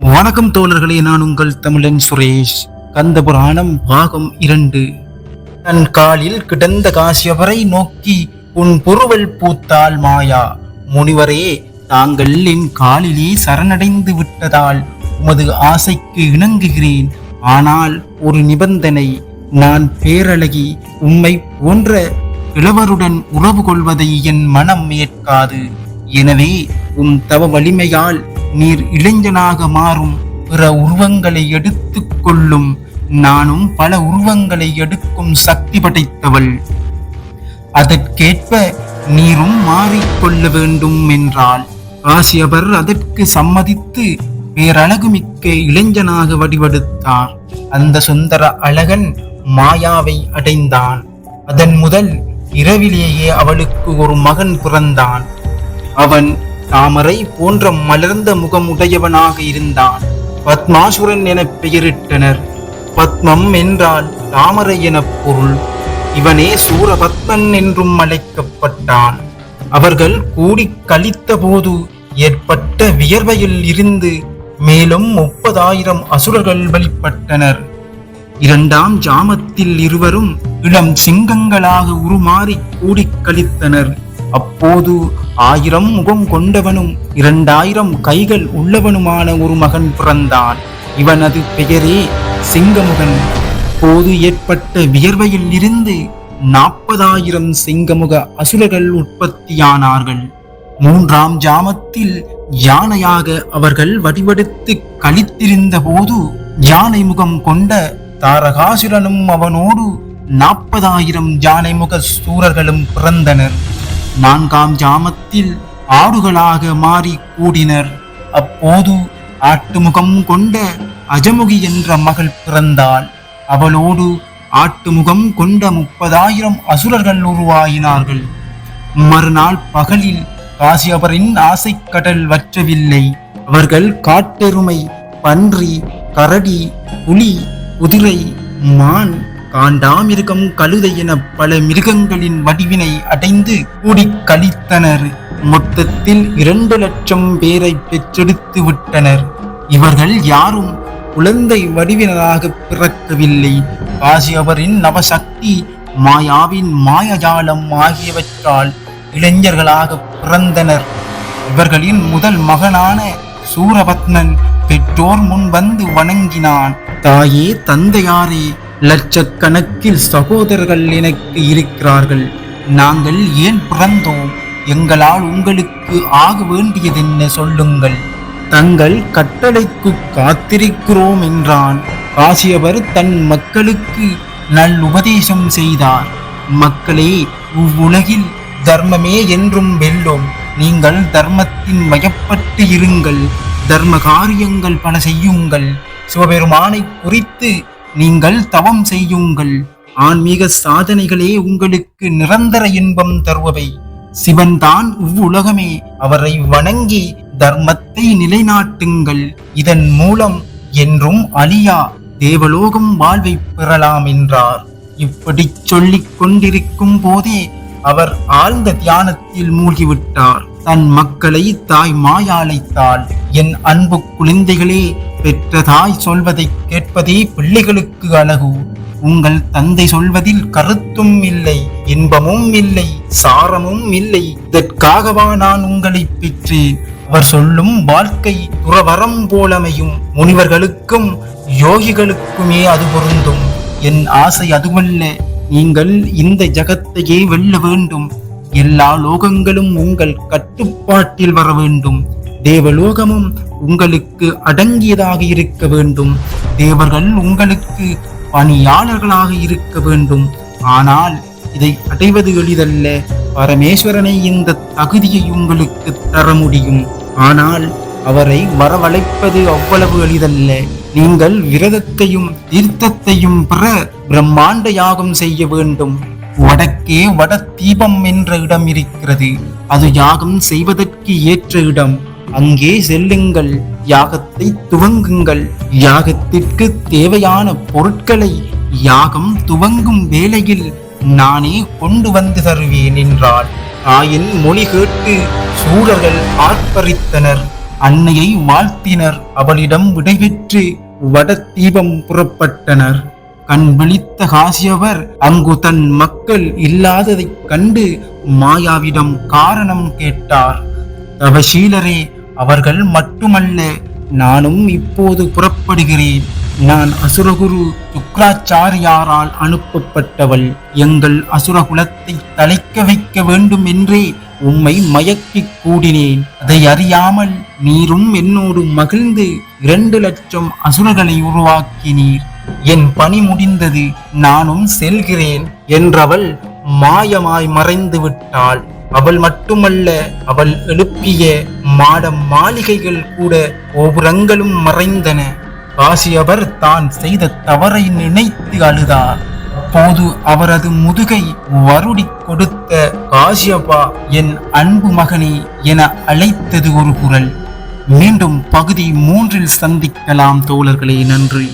வணக்கம் தோழர்களே நான் உங்கள் தமிழன் சுரேஷ். கந்த புராணம் பாகம் இரண்டு. தன் காலில் கிடந்த காசியவரை நோக்கி உன் பொருவல் பூத்தால் மாயா. முனிவரே தாங்கள் என் காலிலே சரணடைந்து விட்டதால் உமது ஆசைக்கு இணங்குகிறேன். ஆனால் ஒரு நிபந்தனை நான் பேரழகி உம்மை போன்ற இளவருடன் உறவு கொள்வதை என் மனம் ஏற்காது. எனவே உம் தவ வலிமையால் நீர் இளைஞனாக மாறும் பிற உருவங்களை எடுத்து கொள்ளும். நானும் பல உருவங்களை எடுக்கும் சக்தி படைத்தவள். அதற்கேற்ப நீரும் மாறிக்கொள்ள வேண்டும் என்றால் ஆசியவர் அதற்கு சம்மதித்து பேரழகுமிக்க இளைஞனாக வடிவெடுத்தார். அந்த சுந்தர அழகன் மாயாவை அடைந்தான். அதன் முதல் இரவிலேயே அவளுக்கு ஒரு மகன் பிறந்தான். அவன் தாமரை போன்ற மலர்ந்த முகமுடையவனாக இருந்தான். பத்மாசுரன் என பெயரிட்டனர். பத்மம் என்றால் தாமரை என பொருள். இவனே சூரபத்மன் என்றும் அழைக்கப்பட்டான். அவர்கள் கூடி கழித்த போது ஏற்பட்ட வியர்வையில் இருந்து மேலும் முப்பதாயிரம் அசுரர்கள் வழிபட்டனர் இரண்டாம் ஜாமத்தில் இருவரும் இளம் சிங்கங்களாக உருமாறி கூடிக் கழித்தனர். அப்போது ஆயிரம் முகம் கொண்டவனும் இரண்டாயிரம் கைகள் உள்ளவனுமான ஒரு மகன் பிறந்தான். இவனது பெயரே சிங்கமுகன். போது ஏற்பட்ட வியர்வையில் இருந்து நாற்பதாயிரம் சிங்கமுக அசுரர்கள் உற்பத்தியானார்கள். மூன்றாம் ஜாமத்தில் யானையாக அவர்கள் வடிவெடுத்து கழித்திருந்த போது யானை முகம் கொண்ட தாரகாசுரனும் அவனோடு நாற்பதாயிரம் யானை முக சூரர்களும் பிறந்தனர். நான்காம் ஜாமத்தில் ஆடுகளாக மாறி கூடினர். அப்போது ஆட்டுமுகம் கொண்ட அஜமுகி என்ற மகள் பிறந்தாள். அவளோடு ஆட்டுமுகம் கொண்ட முப்பதாயிரம் அசுரர்கள் உருவாயினார்கள். மறுநாள் பகலில் காசியவரின் ஆசைக்கடல் வற்றவில்லை. அவர்கள் காட்டெருமை பன்றி கரடி புலி குதிரை மான் காண்டாமிருகம் கழுதை என பல மிருகங்களின் வடிவினை அடைந்து கூடி கழித்தனர். மொத்தத்தில் இரண்டு லட்சம் பேரை பெற்றெடுத்து விட்டனர். இவர்கள் யாரும் குழந்தை வடிவினராக பிறக்கவில்லை. காசியவரின் நவசக்தி மாயாவின் மாயஜாலம் ஆகியவற்றால் இளைஞர்களாக பிறந்தனர். இவர்களின் முதல் மகனான சூரபத்மன் பெற்றோர் முன் வந்து வணங்கினான். தாயே தந்தையாரே லட்சக்கணக்கில் சகோதரர்கள் எனக்கு இருக்கிறார்கள். நாங்கள் ஏன் பிறந்தோம்? எங்களால் உங்களுக்கு ஆக வேண்டியதென்ன சொல்லுங்கள். தங்கள் கட்டளைக்கு காத்திருக்கிறோம் என்றான். காசியவர் தன் மக்களுக்கு நல் உபதேசம் செய்தார். மக்களே இவ்வுலகில் தர்மமே என்றும் வெல்லும். நீங்கள் தர்மத்தின் வயப்பட்டு இருங்கள். தர்ம காரியங்கள் பல செய்யுங்கள். சிவபெருமானை குறித்து நீங்கள் தவம் செய்யுங்கள். ஆன்மீக சாதனைகளே உங்களுக்கு நிரந்தர இன்பம் தருபவை. சிவன்தான் இவ்வுலகமே அவரை வணங்கி தர்மத்தை நிலைநாட்டுங்கள். இதன் மூலம் என்றும் அழியா தேவலோகம் வாழ்வை பெறலாம் என்றார் இப்படி சொல்லிக் கொண்டிருக்கும் போதே அவர் ஆழ்ந்த தியானத்தில் மூழ்கிவிட்டார். தன் மக்களை தாய் மாயாளைத்தாள். என் அன்பு குழந்தைகளே பெற்ற தாய் சொல்வதை கேட்பதே பிள்ளைகளுக்கு அழகு. உங்கள் தந்தை சொல்வதில் கருத்தும் இல்லை இன்பமும் இல்லை சாரமும் இல்லை. இதற்காகவா நான் உங்களை பெற்றேன்? அவர் சொல்லும் வாழ்க்கை துறவரம் போலமையும் முனிவர்களுக்கும் யோகிகளுக்குமே அது பொருந்தும். என் ஆசை அதுவல்ல நீங்கள் இந்த ஜகத்தையே வெல்ல வேண்டும். எல்லா லோகங்களும் உங்கள் கட்டுப்பாட்டில் வர வேண்டும். தேவலோகமும் உங்களுக்கு அடங்கியதாக இருக்க வேண்டும். தேவர்கள் உங்களுக்கு பணியாளர்களாக இருக்க வேண்டும். ஆனால் இதை அடைவது எளிதல்ல. பரமேஸ்வரனை இந்த தகுதியை உங்களுக்கு தர முடியும். ஆனால் அவரை வரவழைப்பது அவ்வளவு எளிதல்ல. நீங்கள் விரதத்தையும் தீர்த்தத்தையும் பெற பிரம்மாண்ட யாகம் செய்ய வேண்டும். வடக்கே வட தீபம் என்ற இடம் இருக்கிறது. அது யாகம் செய்வதற்கு ஏற்ற இடம். அங்கே செல்லுங்கள் யாகத்தை துவங்குங்கள். யாகத்திற்கு தேவையான பொருட்களை யாகம் துவங்கும் வேளையில் நானே கொண்டு வந்து தருவேன் என்றாள். ஆயின் மொழி கேட்டு சூழர்கள் ஆர்ப்பரித்தனர். அன்னையை வாழ்த்தினர் அவளிடம் விடைபெற்று வடதீபம் புறப்பட்டனர். கண் விழித்த காசியவர் அங்கு தன் மக்கள் இல்லாததைக் கண்டு மாயாவிடம் காரணம் கேட்டார். தவசீலரே அவர்கள் மட்டுமல்ல நானும் இப்போது புறப்படுகிறேன். நான் அசுரகுரு சுக்ராச்சாரியாரால் அனுப்பப்பட்டவள். எங்கள் அசுரகுலத்தை தலைக்க வைக்க வேண்டும் என்றே உம்மை மயக்கிக் கூடினேன். அதை அறியாமல் நீரும் என்னோடு மகிழ்ந்து இரண்டு லட்சம் அசுரர்களை உருவாக்கினீர். என் பணி முடிந்தது நானும் செல்கிறேன் என்றவள் மாயமாய் மறைந்து விட்டாள் அவள் மட்டுமல்ல அவள் எழுப்பிய மாட மாளிகைகள் கூட கோபுரங்களும் மறைந்தன. காசியவர் தான் செய்த தவறை நினைத்து அழுதார். அப்போது அவரது முதுகை வருடி கொடுத்த காசியப்பா என் அன்பு மகனே என அழைத்தது ஒரு குரல். மீண்டும் பகுதி மூன்றில் சந்திக்கலாம் தோழர்களே நன்றி.